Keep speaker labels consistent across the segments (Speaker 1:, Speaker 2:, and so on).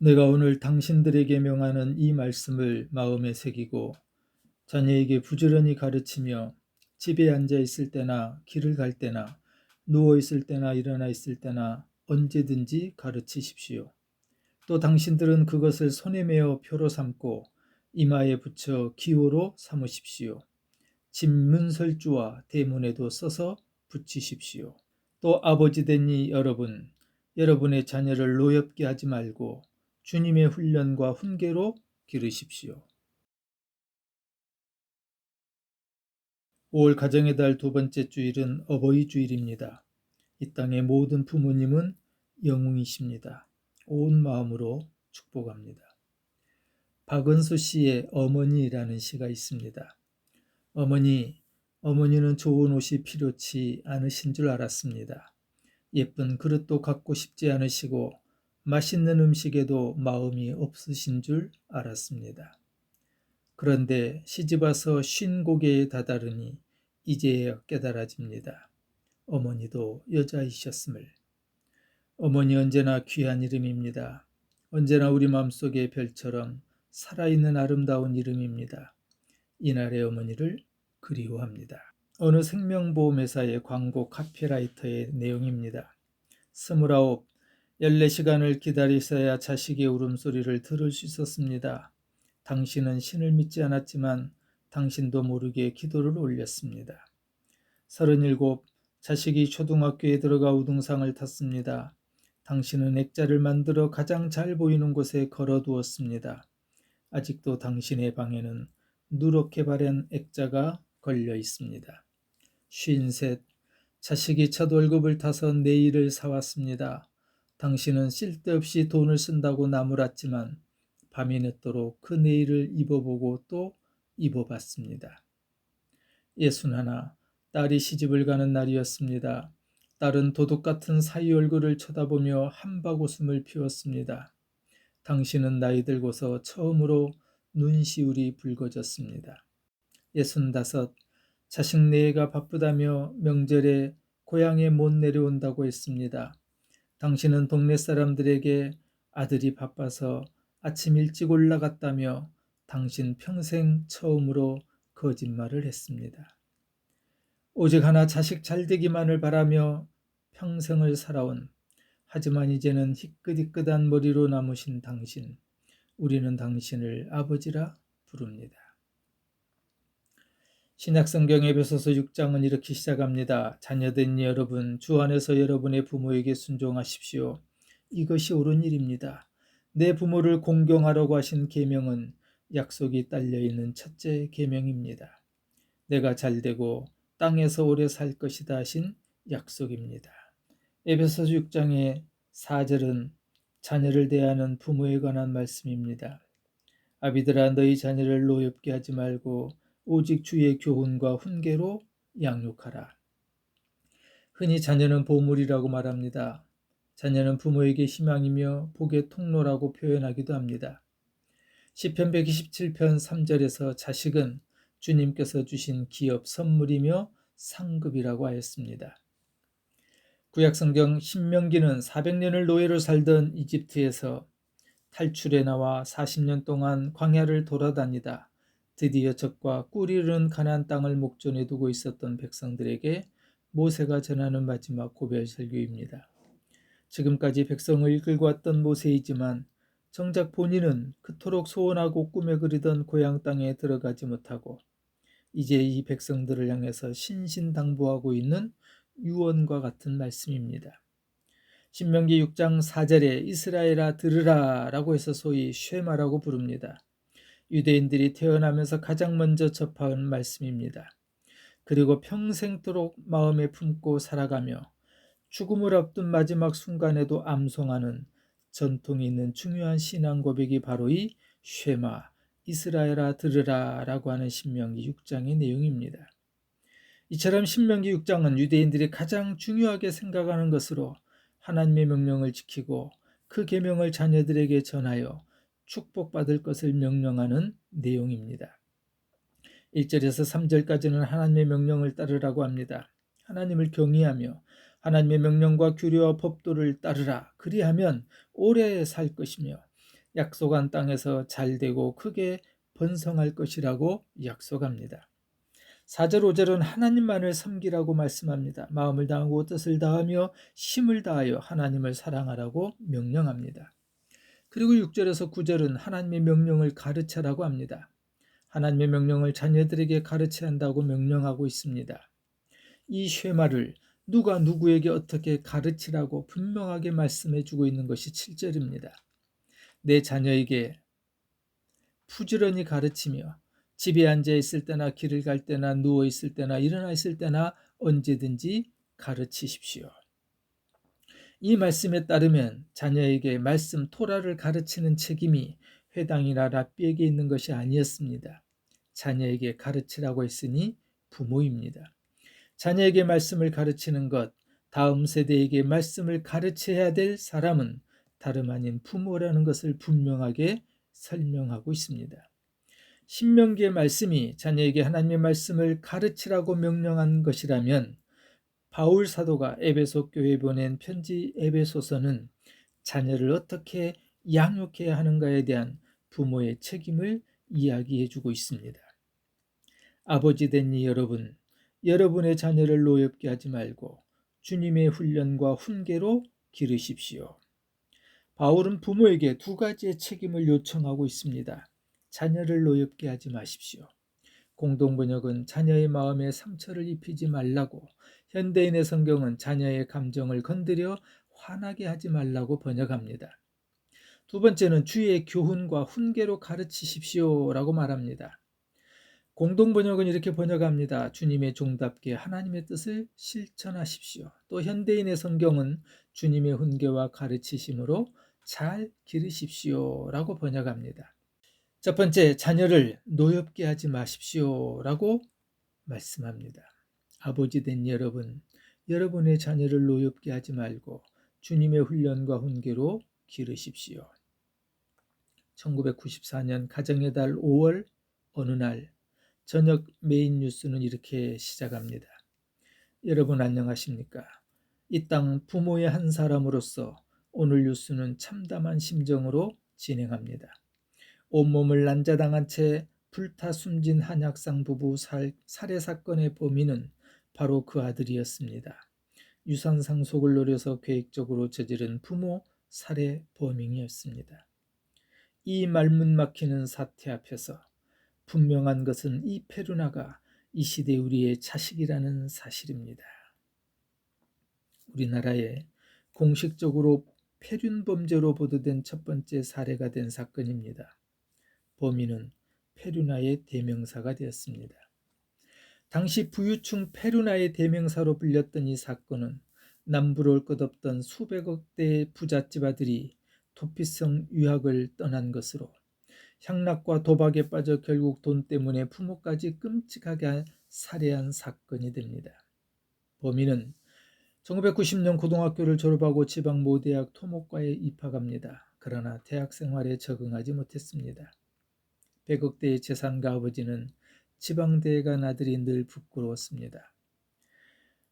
Speaker 1: 내가 오늘 당신들에게 명하는 이 말씀을 마음에 새기고 자녀에게 부지런히 가르치며 집에 앉아 있을 때나 길을 갈 때나 누워 있을 때나 일어나 있을 때나 언제든지 가르치십시오. 또 당신들은 그것을 손에 메어 표로 삼고 이마에 붙여 기호로 삼으십시오. 집 문설주와 대문에도 써서 붙이십시오. 또 아버지 된 이 여러분, 여러분의 자녀를 노엽게 하지 말고 주님의 훈련과 훈계로 기르십시오. 5월 가정의 달 두 번째 주일은 어버이 주일입니다. 이 땅의 모든 부모님은 영웅이십니다. 온 마음으로 축복합니다. 박은수 씨의 어머니라는 시가 있습니다. 어머니, 어머니는 좋은 옷이 필요치 않으신 줄 알았습니다. 예쁜 그릇도 갖고 싶지 않으시고 맛있는 음식에도 마음이 없으신 줄 알았습니다. 그런데 시집 와서 쉰 고개에 다다르니 이제야 깨달아집니다. 어머니도 여자이셨음을. 어머니 언제나 귀한 이름입니다. 언제나 우리 마음속의 별처럼 살아있는 아름다운 이름입니다. 이날의 어머니를 그리워합니다. 어느 생명보험회사의 광고 카피라이터의 내용입니다. 스물아홉, 열네 시간을 기다리셔야 자식의 울음소리를 들을 수 있었습니다. 당신은 신을 믿지 않았지만 당신도 모르게 기도를 올렸습니다. 서른일곱, 자식이 초등학교에 들어가 우등상을 탔습니다. 당신은 액자를 만들어 가장 잘 보이는 곳에 걸어두었습니다. 아직도 당신의 방에는 누렇게 바랜 액자가 걸려 있습니다. 쉰셋, 자식이 첫 월급을 타서 내일을 사왔습니다. 당신은 쓸데없이 돈을 쓴다고 나무랐지만 밤이 늦도록 그 내일을 입어보고 또 입어봤습니다. 예순 하나, 딸이 시집을 가는 날이었습니다. 딸은 도둑 같은 사위 얼굴을 쳐다보며 한바구음을 피웠습니다. 당신은 나이 들고서 처음으로 눈시울이 붉어졌습니다. 예순다섯, 자식 내가 바쁘다며 명절에 고향에 못 내려온다고 했습니다. 당신은 동네 사람들에게 아들이 바빠서 아침 일찍 올라갔다며 당신 평생 처음으로 거짓말을 했습니다. 오직 하나 자식 잘 되기만을 바라며 평생을 살아온 하지만 이제는 희끗희끗한 머리로 남으신 당신, 우리는 당신을 아버지라 부릅니다. 신약성경 에베소서 6장은 이렇게 시작합니다. 자녀된 여러분, 주 안에서 여러분의 부모에게 순종하십시오. 이것이 옳은 일입니다. 내 부모를 공경하라고 하신 계명은 약속이 딸려 있는 첫째 계명입니다. 내가 잘 되고 땅에서 오래 살 것이다 하신 약속입니다. 에베소서 6장의 4절은 자녀를 대하는 부모에 관한 말씀입니다. 아비들아 너희 자녀를 노엽게 하지 말고 오직 주의 교훈과 훈계로 양육하라. 흔히 자녀는 보물이라고 말합니다. 자녀는 부모에게 희망이며 복의 통로라고 표현하기도 합니다. 시편 127편 3절에서 자식은 주님께서 주신 기업 선물이며 상급이라고 하였습니다. 구약성경 신명기는 400년을 노예로 살던 이집트에서 탈출해 나와 40년 동안 광야를 돌아다니다 드디어 적과 꿀이르는 가나안 땅을 목전에 두고 있었던 백성들에게 모세가 전하는 마지막 고별 설교입니다. 지금까지 백성을 이끌고 왔던 모세이지만 정작 본인은 그토록 소원하고 꿈에 그리던 고향 땅에 들어가지 못하고 이제 이 백성들을 향해서 신신당부하고 있는 유언과 같은 말씀입니다. 신명기 6장 4절에 이스라엘아 들으라 라고 해서 소위 쉐마라고 부릅니다. 유대인들이 태어나면서 가장 먼저 접한 말씀입니다. 그리고 평생도록 마음에 품고 살아가며 죽음을 앞둔 마지막 순간에도 암송하는 전통이 있는 중요한 신앙 고백이 바로 이 쉐마, 이스라엘아 들으라 라고 하는 신명기 6장의 내용입니다. 이처럼 신명기 6장은 유대인들이 가장 중요하게 생각하는 것으로 하나님의 명령을 지키고 그 계명을 자녀들에게 전하여 축복받을 것을 명령하는 내용입니다. 1절에서 3절까지는 하나님의 명령을 따르라고 합니다. 하나님을 경외하며 하나님의 명령과 규례와 법도를 따르라. 그리하면 오래 살 것이며 약속한 땅에서 잘 되고 크게 번성할 것이라고 약속합니다. 4절 5절은 하나님만을 섬기라고 말씀합니다. 마음을 다하고 뜻을 다하며 힘을 다하여 하나님을 사랑하라고 명령합니다. 그리고 6절에서 9절은 하나님의 명령을 가르쳐라고 합니다. 하나님의 명령을 자녀들에게 가르쳐야 한다고 명령하고 있습니다. 이 쉐마를 누가 누구에게 어떻게 가르치라고 분명하게 말씀해 주고 있는 것이 7절입니다. 내 자녀에게 부지런히 가르치며 집에 앉아 있을 때나 길을 갈 때나 누워 있을 때나 일어나 있을 때나 언제든지 가르치십시오. 이 말씀에 따르면 자녀에게 말씀 토라를 가르치는 책임이 회당이나 랍비에게 있는 것이 아니었습니다. 자녀에게 가르치라고 했으니 부모입니다. 자녀에게 말씀을 가르치는 것, 다음 세대에게 말씀을 가르쳐야 될 사람은 다름 아닌 부모라는 것을 분명하게 설명하고 있습니다. 신명기의 말씀이 자녀에게 하나님의 말씀을 가르치라고 명령한 것이라면 바울 사도가 에베소 교회에 보낸 편지 에베소서는 자녀를 어떻게 양육해야 하는가에 대한 부모의 책임을 이야기해 주고 있습니다. 아버지 된 이 여러분, 여러분의 자녀를 노엽게 하지 말고 주님의 훈련과 훈계로 기르십시오. 바울은 부모에게 두 가지의 책임을 요청하고 있습니다. 자녀를 노엽게 하지 마십시오. 공동번역은 자녀의 마음에 상처를 입히지 말라고, 현대인의 성경은 자녀의 감정을 건드려 화나게 하지 말라고 번역합니다. 두 번째는 주의 교훈과 훈계로 가르치십시오 라고 말합니다. 공동번역은 이렇게 번역합니다. 주님의 종답게 하나님의 뜻을 실천하십시오. 또 현대인의 성경은 주님의 훈계와 가르치심으로 잘 기르십시오 라고 번역합니다. 첫 번째, 자녀를 노엽게 하지 마십시오 라고 말씀합니다. 아버지 된 여러분, 여러분의 자녀를 노엽게 하지 말고 주님의 훈련과 훈계로 기르십시오. 1994년 가정의 달 5월 어느 날 저녁 메인 뉴스는 이렇게 시작합니다. 여러분 안녕하십니까? 이 땅 부모의 한 사람으로서 오늘 뉴스는 참담한 심정으로 진행합니다. 온몸을 난자당한 채 불타 숨진 한약상 부부 살, 살해 사건의 범인은 바로 그 아들이었습니다. 유산 상속을 노려서 계획적으로 저지른 부모 살해 범행이었습니다. 이 말문 막히는 사태 앞에서 분명한 것은 이 페루나가 이 시대 우리의 자식이라는 사실입니다. 우리나라에 공식적으로 폐륜 범죄로 보도된 첫 번째 사례가 된 사건입니다. 범인은 페루나의 대명사가 되었습니다. 당시 부유층 페루나의 대명사로 불렸던 이 사건은 남부러울 것 없던 수백억 대의 부잣집 아들이 도피성 유학을 떠난 것으로 향락과 도박에 빠져 결국 돈 때문에 부모까지 끔찍하게 살해한 사건이 됩니다. 범인은 1990년 고등학교를 졸업하고 지방 모대학 토목과에 입학합니다. 그러나 대학 생활에 적응하지 못했습니다. 100억대의 재산가 아버지는 지방대에 간 아들이 늘 부끄러웠습니다.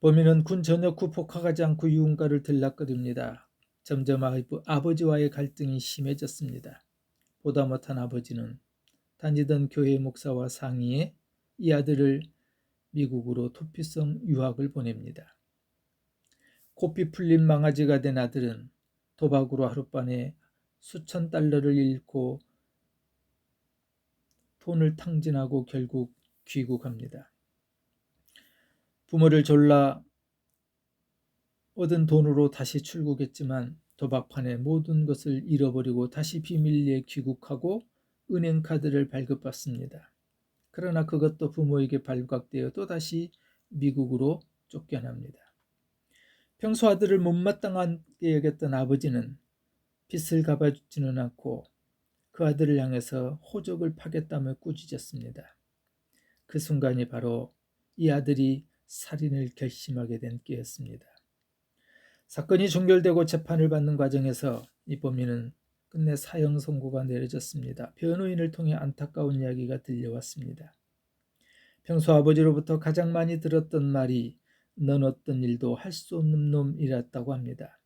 Speaker 1: 범인은 군 전역 후 복학하지 않고 유흥가를 들락거립니다. 점점 아버지와의 갈등이 심해졌습니다. 보다 못한 아버지는 다니던 교회 목사와 상의해 이 아들을 미국으로 토피성 유학을 보냅니다. 코피 풀린 망아지가 된 아들은 도박으로 하룻밤에 수천 달러를 잃고 돈을 탕진하고 결국 귀국합니다. 부모를 졸라 얻은 돈으로 다시 출국했지만 도박판에 모든 것을 잃어버리고 다시 비밀리에 귀국하고 은행 카드를 발급받습니다. 그러나 그것도 부모에게 발각되어 또다시 미국으로 쫓겨납니다. 평소 아들을 못마땅하게 여겼던 아버지는 빚을 갚아주지는 않고 그 아들을 향해서 호적을 파겠다며 꾸짖었습니다. 그 순간이 바로 이 아들이 살인을 결심하게 된 때였습니다. 사건이 종결되고 재판을 받는 과정에서 이 범인은 끝내 사형 선고가 내려졌습니다. 변호인을 통해 안타까운 이야기가 들려왔습니다. 평소 아버지로부터 가장 많이 들었던 말이 넌 어떤 일도 할 수 없는 놈이랐다고 합니다.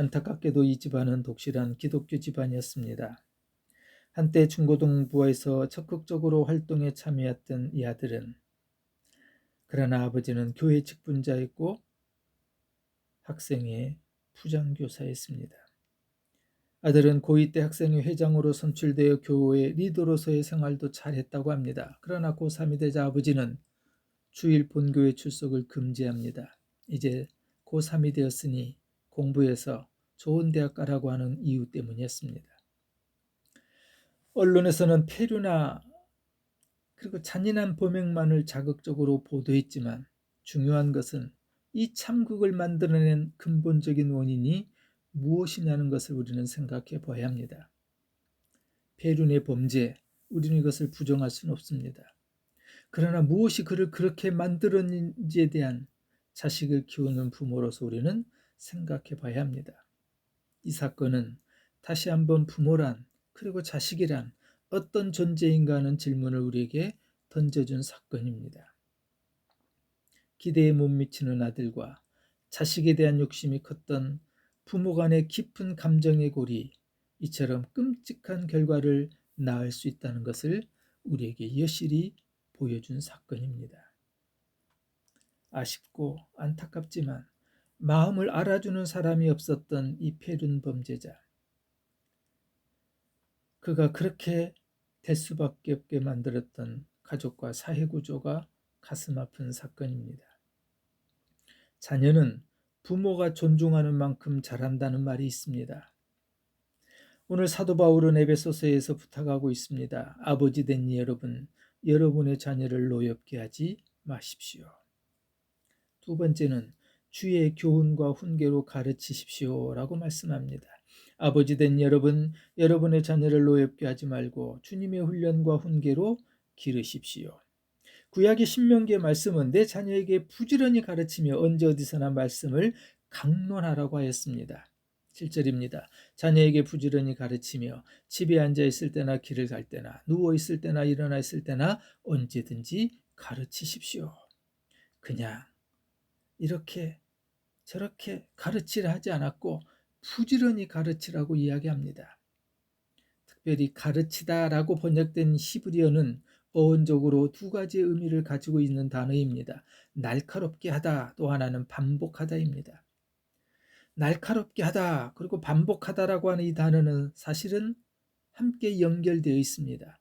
Speaker 1: 안타깝게도 이 집안은 독실한 기독교 집안이었습니다. 한때 중고등부에서 적극적으로 활동에 참여했던 이 아들은 그러나 아버지는 교회 직분자였고 학생회 부장교사였습니다. 아들은 고2 때 학생회 회장으로 선출되어 교회 리더로서의 생활도 잘했다고 합니다. 그러나 고3이 되자 아버지는 주일 본교회 출석을 금지합니다. 이제 고3이 되었으니 공부해서 좋은 대학 가라고 하는 이유 때문이었습니다. 언론에서는 폐류나 그리고 잔인한 범행만을 자극적으로 보도했지만 중요한 것은 이 참극을 만들어낸 근본적인 원인이 무엇이냐는 것을 우리는 생각해 봐야 합니다. 폐륜의 범죄, 우리는 이것을 부정할 수는 없습니다. 그러나 무엇이 그를 그렇게 만들었는지에 대한 자식을 키우는 부모로서 우리는 생각해 봐야 합니다. 이 사건은 다시 한번 부모란 그리고 자식이란 어떤 존재인가 하는 질문을 우리에게 던져준 사건입니다. 기대에 못 미치는 아들과 자식에 대한 욕심이 컸던 부모 간의 깊은 감정의 골이 이처럼 끔찍한 결과를 낳을 수 있다는 것을 우리에게 여실히 보여준 사건입니다. 아쉽고 안타깝지만 마음을 알아주는 사람이 없었던 이 폐륜 범죄자. 그가 그렇게 될 수밖에 없게 만들었던 가족과 사회 구조가 가슴 아픈 사건입니다. 자녀는 부모가 존중하는 만큼 잘한다는 말이 있습니다. 오늘 사도 바울은 에베소서에서 부탁하고 있습니다. 아버지 된 여러분, 여러분의 자녀를 노엽게 하지 마십시오. 두 번째는 주의 교훈과 훈계로 가르치십시오라고 말씀합니다. 아버지 된 여러분, 여러분의 자녀를 노엽게 하지 말고 주님의 훈련과 훈계로 기르십시오. 구약의 신명기의 말씀은 내 자녀에게 부지런히 가르치며 언제 어디서나 말씀을 강론하라고 하였습니다. 7절입니다. 자녀에게 부지런히 가르치며 집에 앉아 있을 때나 길을 갈 때나 누워 있을 때나 일어나 있을 때나 언제든지 가르치십시오. 그냥 이렇게 저렇게 가르치라 하지 않았고 부지런히 가르치라고 이야기합니다. 특별히 가르치다라고 번역된 히브리어는 어원적으로 두 가지의 의미를 가지고 있는 단어입니다. 날카롭게 하다, 또 하나는 반복하다입니다. 날카롭게 하다, 그리고 반복하다라고 하는 이 단어는 사실은 함께 연결되어 있습니다.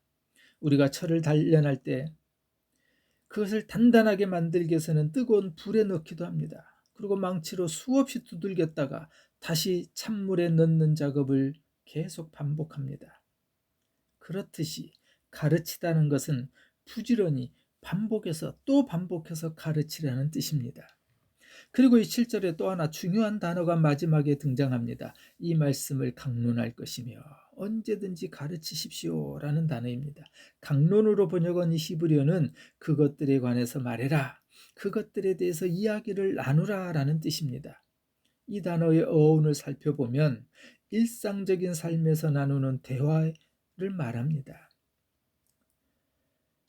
Speaker 1: 우리가 철을 단련할 때 그것을 단단하게 만들기 위해서는 뜨거운 불에 넣기도 합니다. 그리고 망치로 수없이 두들겼다가 다시 찬물에 넣는 작업을 계속 반복합니다. 그렇듯이 가르치다는 것은 부지런히 반복해서 또 반복해서 가르치라는 뜻입니다. 그리고 이 7절에 또 하나 중요한 단어가 마지막에 등장합니다. 이 말씀을 강론할 것이며 언제든지 가르치십시오 라는 단어입니다. 강론으로 번역한 이 히브리어는 그것들에 관해서 말해라. 그것들에 대해서 이야기를 나누라 라는 뜻입니다. 이 단어의 어원을 살펴보면 일상적인 삶에서 나누는 대화를 말합니다.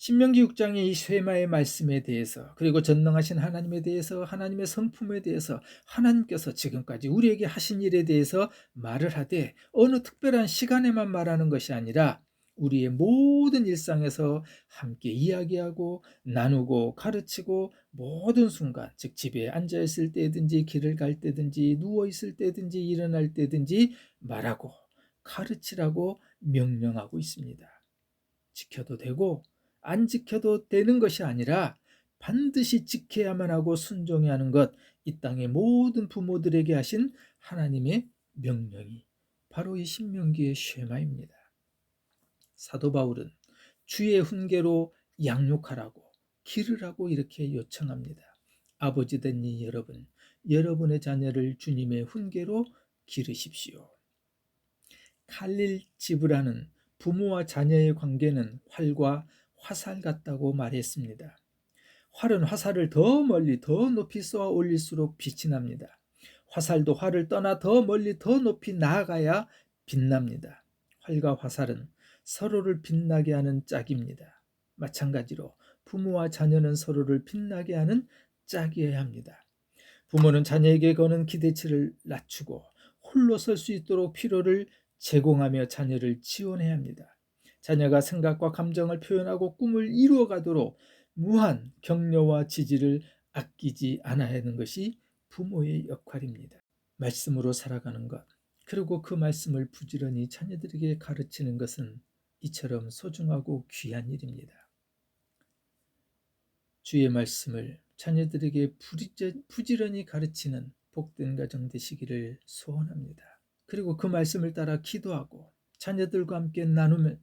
Speaker 1: 신명기 6장의 이 쇠마의 말씀에 대해서 그리고 전능하신 하나님에 대해서 하나님의 성품에 대해서 하나님께서 지금까지 우리에게 하신 일에 대해서 말을 하되 어느 특별한 시간에만 말하는 것이 아니라 우리의 모든 일상에서 함께 이야기하고 나누고 가르치고 모든 순간 즉 집에 앉아 있을 때든지 길을 갈 때든지 누워 있을 때든지 일어날 때든지 말하고 가르치라고 명령하고 있습니다. 지켜도 되고 안 지켜도 되는 것이 아니라 반드시 지켜야만 하고 순종해야 하는 것, 이 땅의 모든 부모들에게 하신 하나님의 명령이 바로 이 신명기의 쉐마입니다. 사도 바울은 주의 훈계로 양육하라고 기르라고 이렇게 요청합니다. 아버지 된 이 여러분, 여러분의 자녀를 주님의 훈계로 기르십시오. 칼릴 지브라는 부모와 자녀의 관계는 활과 화살 같다고 말했습니다. 활은 화살을 더 멀리 더 높이 쏘아 올릴수록 빛이 납니다. 화살도 활을 떠나 더 멀리 더 높이 나아가야 빛납니다. 활과 화살은 서로를 빛나게 하는 짝입니다. 마찬가지로 부모와 자녀는 서로를 빛나게 하는 짝이어야 합니다. 부모는 자녀에게 거는 기대치를 낮추고 홀로 설 수 있도록 필요를 제공하며 자녀를 지원해야 합니다. 자녀가 생각과 감정을 표현하고 꿈을 이루어 가도록 무한 격려와 지지를 아끼지 않아야 하는 것이 부모의 역할입니다. 말씀으로 살아가는 것, 그리고 그 말씀을 부지런히 자녀들에게 가르치는 것은 이처럼 소중하고 귀한 일입니다. 주의 말씀을 자녀들에게 부지런히 가르치는 복된 가정 되시기를 소원합니다. 그리고 그 말씀을 따라 기도하고 자녀들과 함께 나누면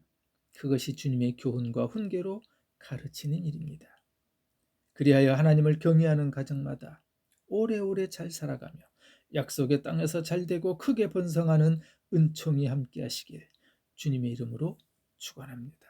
Speaker 1: 그것이 주님의 교훈과 훈계로 가르치는 일입니다. 그리하여 하나님을 경외하는 가정마다 오래오래 잘 살아가며 약속의 땅에서 잘되고 크게 번성하는 은총이 함께 하시길 주님의 이름으로 축원합니다.